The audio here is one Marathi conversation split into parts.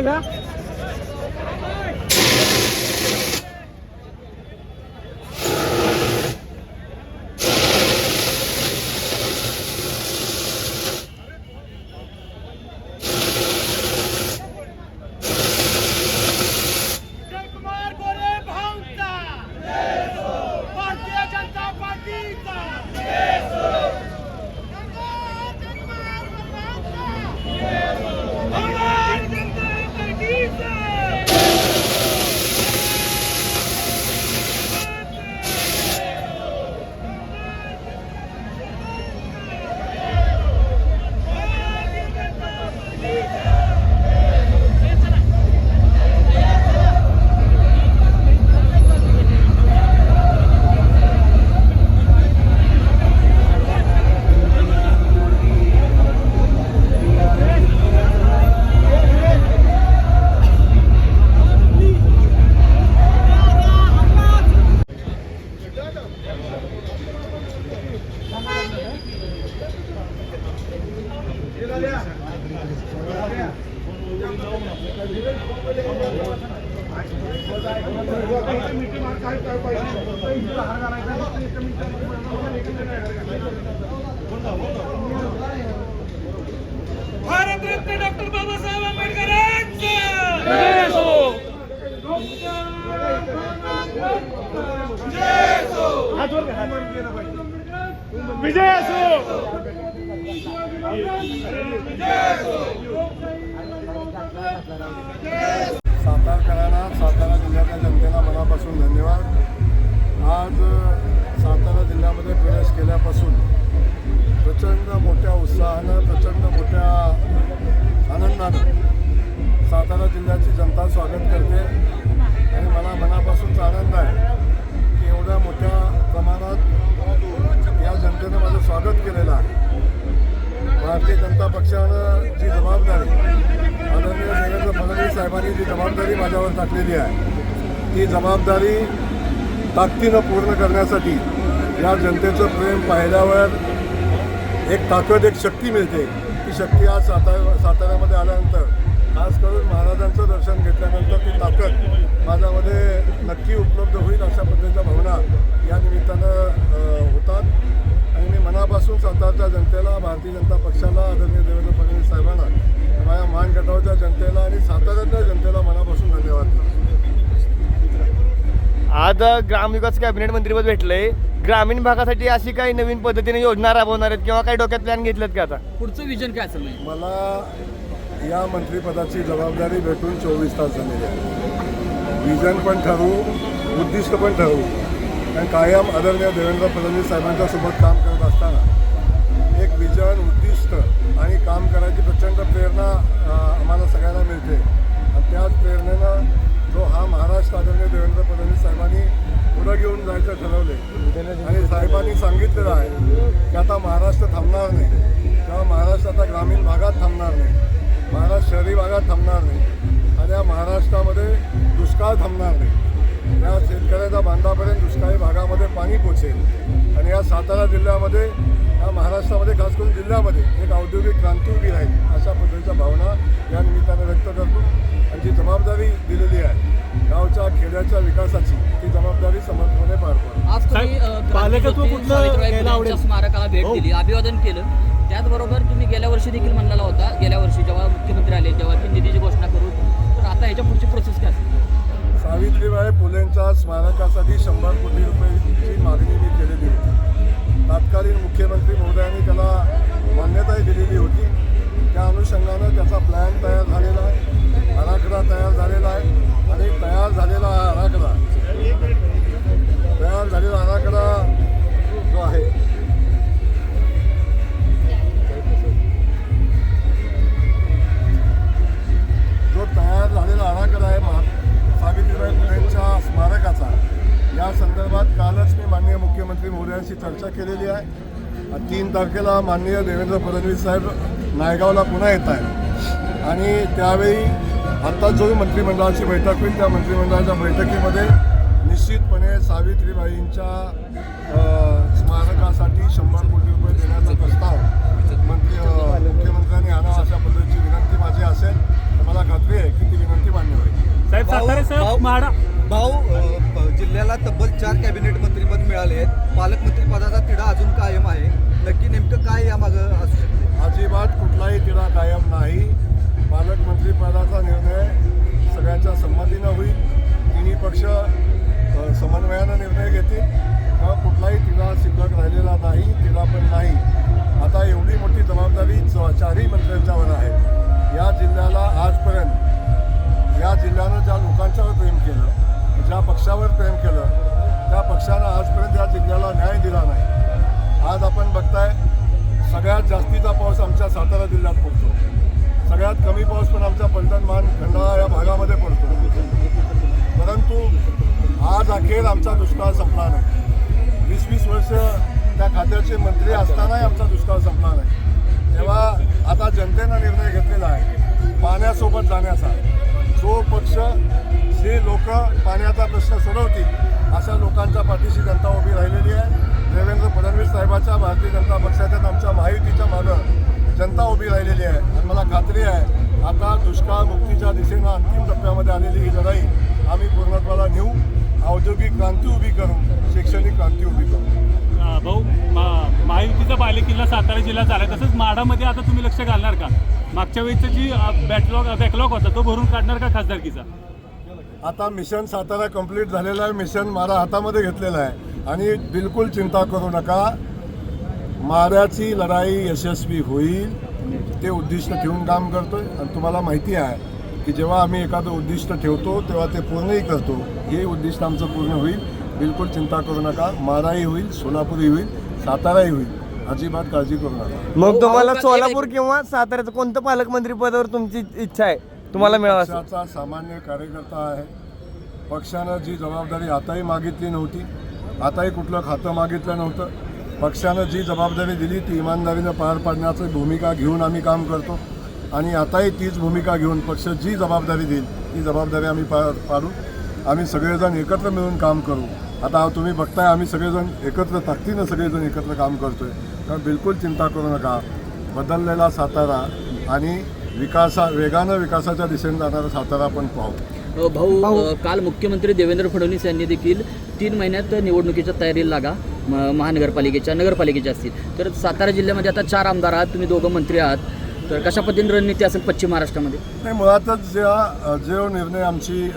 জায়গা विजय असो. सातारकरांना सातारा जिल्ह्याच्या जनतेला मनापासून धन्यवाद. आज सातारा जिल्ह्यामध्ये प्रवेश केल्यापासून प्रचंड मोठ्या उत्साहानं प्रचंड मोठ्या आनंदानं सातारा जिल्ह्याची जनता स्वागत करते. आणि मला मनापासूनच आनंद आहे. एवढ्या मोठ्या प्रमाणात या जनतेनं माझं स्वागत केलेलं आहे. भारतीय जनता पक्षानं जी जबाबदारी आदरणीय देवेंद्र फडणवीस साहेबांनी जी जबाबदारी माझ्यावर टाकलेली आहे ती जबाबदारी ताकदीनं पूर्ण करण्यासाठी या जनतेचं प्रेम पाहिल्यावर एक ताकद एक शक्ती मिळते. ती शक्ती आज साता साताऱ्यामध्ये आल्यानंतर खास करून महाराजांचं दर्शन घेतल्यानंतर ती ताकद माझ्यामध्ये नक्की उपलब्ध होईल अशा पद्धतीच्या भावना या निमित्तानं होतात. आणि मी मनापासून सातारच्या जनतेला भारतीय जनता पक्षाला आदरणीय देवेंद्र फडणवीस साहेबांना माझ्या मान गटावच्या जनतेला आणि साताऱ्यातल्या जनतेला मनापासून धन्यवाद आज ग्रामविकास कॅबिनेट मंत्रीपद भेटलंय. ग्रामीण भागासाठी अशी काही नवीन पद्धतीने योजना राबवणार आहेत किंवा काही डोक्यात प्लॅन घेतलेत का आता? पुढचं विजन काय असेल म्हणजे मला या मंत्रिपदाची जबाबदारी भेटून चोवीस तास झालेली आहे. विजन पण ठरवू उद्दिष्ट पण ठरवू. आणि कायम आदरणीय देवेंद्र फडणवीस साहेबांच्या सोबत काम करत असताना एक विजन उद्दिष्ट आणि काम करायची प्रचंड प्रेरणा थांबणार नाही. या शेतकऱ्याच्या बांधापर्यंत दुष्काळी भागामध्ये पाणी पोचेल. आणि या सातारा जिल्ह्यामध्ये या महाराष्ट्रामध्ये खास करून जिल्ह्यामध्ये एक औद्योगिक क्रांती उभी राहील अशा पद्धतीच्या भावना या निमित्तानं व्यक्त करतो. आणि जी जबाबदारी दिलेली आहे गावच्या खेड्याच्या विकासाची ती जबाबदारी समर्थपणे पार पाडतो. स्मारकाला भेट हो. दिली अभिवादन केलं. त्याचबरोबर तुम्ही गेल्या वर्षी देखील म्हणलेला होता गेल्या वर्षी जेव्हा मुख्यमंत्री आले तेव्हा की निधीची घोषणा करू. तर आता ह्याच्या पुढची प्रोसेस काय? असेल सावित्रीबाई फुलेंच्या स्मारकासाठी शंभर कोटी महोदयांशी चर्चा केलेली आहे. तीन तारखेला माननीय देवेंद्र फडणवीस साहेब नायगावला पुन्हा येत आहेत. आणि त्यावेळी आता जो मंत्रिमंडळाची बैठक होईल त्या मंत्रिमंडळाच्या बैठकीमध्ये निश्चितपणे सावित्रीबाईंच्या स्मारकासाठी शंभर कोटी रुपये देण्याचा प्रस्ताव मंत्री मुख्यमंत्र्यांनी आणावा अशा पद्धतीची विनंती माझी असेल. तर मला खात्री आहे की ती साहेब सातारा साहेब म्हाडा भाऊ आपल्याला तब्बल चार कॅबिनेट मंत्रीपद मिळाले आहेत. पालकमंत्री पदाचा तिढा अजून कायम आहे. नक्की नेमकं काय यामागं असू शकते? अजिबात कुठलाही तिढा कायम नाही. पालकमंत्री पदाचा निर्णय सगळ्यांच्या संमतीनं होईल. तिन्ही पक्ष समन्वयानं निर्णय घेतील. तेव्हा कुठलाही तिढा शिल्लक राहिलेला नाही तिढा पण नाही. आता एवढी मोठी जबाबदारी च- चारही मंत्र्यांच्यावर आहे. या जिल्ह्याला आजपर्यंत या जिल्ह्यानं ज्या लोकांच्यावर प्रेम केलं ज्या पक्षावर प्रेम केलं त्या पक्षानं आजपर्यंत या जिल्ह्याला न्याय दिला नाही. आज आपण बघताय सगळ्यात जास्तीचा पाऊस आमच्या सातारा जिल्ह्यात पडतो. सगळ्यात कमी पाऊस पण आमच्या पलटण मान खंडाळा या भागामध्ये पडतो. परंतु आज अखेर आमचा दुष्काळ संपला नाही. वीस वीस वर्ष त्या खात्याचे मंत्री असतानाही आमचा दुष्काळ संपला नाही. तेव्हा आता जनतेनं निर्णय घेतलेला आहे पाण्यासोबत जाण्याचा. जो पक्ष जे लोक पाण्याचा प्रश्न सोडवतील अशा लोकांच्या पाठीशी जनता उभी राहिलेली आहे. देवेंद्र फडणवीस साहेबाच्या भारतीय जनता पक्षाच्या आमच्या महायुतीच्या मागं जनता उभी राहिलेली आहे. आणि मला खात्री आहे आता दुष्काळ मुक्तीच्या दिशेनं अंतिम टप्प्यामध्ये आलेली ही लढाई आम्ही पूर्णत्वाला नेऊ औद्योगिक क्रांती उभी करू शैक्षणिक क्रांती उभी करू. भाऊ मा- महायुतीचा बालेकिल्ला सातारा जिल्हा झाला तसंच माढामध्ये आता तुम्ही लक्ष घालणार का? मागच्या वेळेचा जी बॅकलॉग बॅकलॉग होता तो भरून काढणार का खासदारकीचा? आता मिशन सातारा कंप्लीट झालेलं आहे. मिशन मारा हातामध्ये घेतलेलं आहे. आणि बिलकुल चिंता करू नका. माऱ्याची लढाई यशस्वी होईल. ते उद्दिष्ट ठेवून काम करतोय. आणि तुम्हाला माहिती आहे की जेव्हा आम्ही एखादं उद्दिष्ट ठेवतो तेव्हा ते पूर्णही करतो. हे उद्दिष्ट आमचं पूर्ण होईल. बिलकुल चिंता करू नका. माराही होईल सोलापूरही होईल साताराही होईल. अजिबात काळजी करू नका. मग तुम्हाला भाऊ, सोलापूर किंवा साताऱ्याचं कोणतं पालकमंत्री पदावर तुमची इच्छा आहे? तुम्हाला मिळाला पक्षाचा सामान्य कार्यकर्ता आहे. पक्षानं जी जबाबदारी आताही मागितली नव्हती आताही कुठलं खातं मागितलं नव्हतं. पक्षानं जी जबाबदारी दिली ती इमानदारीनं पार पाडण्याची भूमिका घेऊन आम्ही काम करतो. आणि आताही तीच भूमिका घेऊन पक्ष जी जबाबदारी देईल ती जबाबदारी आम्ही पार पाडू. आम्ही सगळेजण एकत्र मिळून काम करू. आता तुम्ही बघताय आम्ही सगळेजण एकत्र ताकदीनं सगळेजण एकत्र काम करतोय. तर बिलकुल चिंता करू नका. बदललेला सातारा आणि विकासा वेगानं विकासाच्या दिशेने जाणारा सातारा आपण पाहू. भाऊ काल मुख्यमंत्री देवेंद्र फडणवीस यांनी देखील तीन महिन्यात निवडणुकीच्या तयारीला लागा. म- महानगरपालिकेच्या नगरपालिकेच्या असतील. तर सातारा जिल्ह्यामध्ये आता चार आमदार आहात. तुम्ही दोघं मंत्री आहात. तर कशा पद्धतीने रणनीती असेल पश्चिम महाराष्ट्रामध्ये? नाही मुळातच ज्या जो निर्णय आमची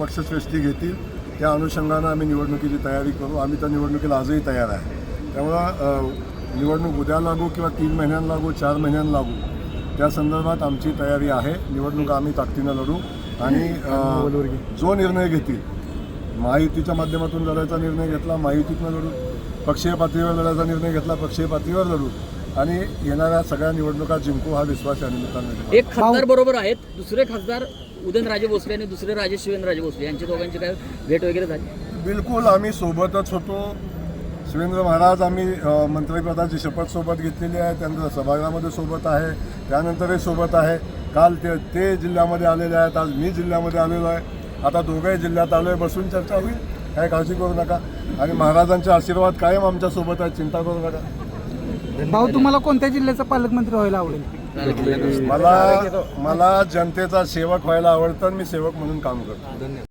पक्षश्रेष्ठी घेतील त्या अनुषंगानं आम्ही निवडणुकीची तयारी करू. आम्ही त्या निवडणुकीला आजही तयार आहे. त्यामुळं निवडणूक उद्या लागू किंवा तीन महिन्यांना लागू चार महिन्यांना लागू त्या संदर्भात आमची तयारी आहे. निवडणूक आम्ही ताकदीनं लढू आणि जो निर्णय घेतील महायुतीच्या माध्यमातून लढायचा निर्णय घेतला महायुतीतनं लढू पक्षीय पातळीवर लढायचा निर्णय घेतला पक्षीय पातळीवर लढू आणि येणाऱ्या सगळ्या निवडणुका जिंकू हा विश्वास या निमित्तानं. एक खासदार बरोबर आहेत दुसरे खासदार उदयनराजे भोसले आणि दुसरे राजे शिवेंद्रराजे भोसले. यांच्या दोघांची काय भेट वगैरे झाली? बिलकुल आम्ही सोबतच होतो. शिवेंद्र महाराज आम्ही मंत्रिपदाची शपथ सोबत घेतलेली आहे. त्यानंतर सभागृहामध्ये सोबत आहे. त्यानंतरही सोबत आहे. काल ते ते जिल्ह्यामध्ये आलेले आहेत. आज मी जिल्ह्यामध्ये आलेलो आहे. आता दोघंही जिल्ह्यात आलो आहे बसून चर्चा होईल. काय काळजी करू नका. आणि महाराजांचे आशीर्वाद कायम आमच्यासोबत आहे चिंता करू नका. भाऊ तुम्हाला कोणत्या जिल्ह्याचा पालकमंत्री व्हायला आवडेल? मला मला जनतेचा सेवक व्हायला आवडतं मी सेवक म्हणून काम करतो.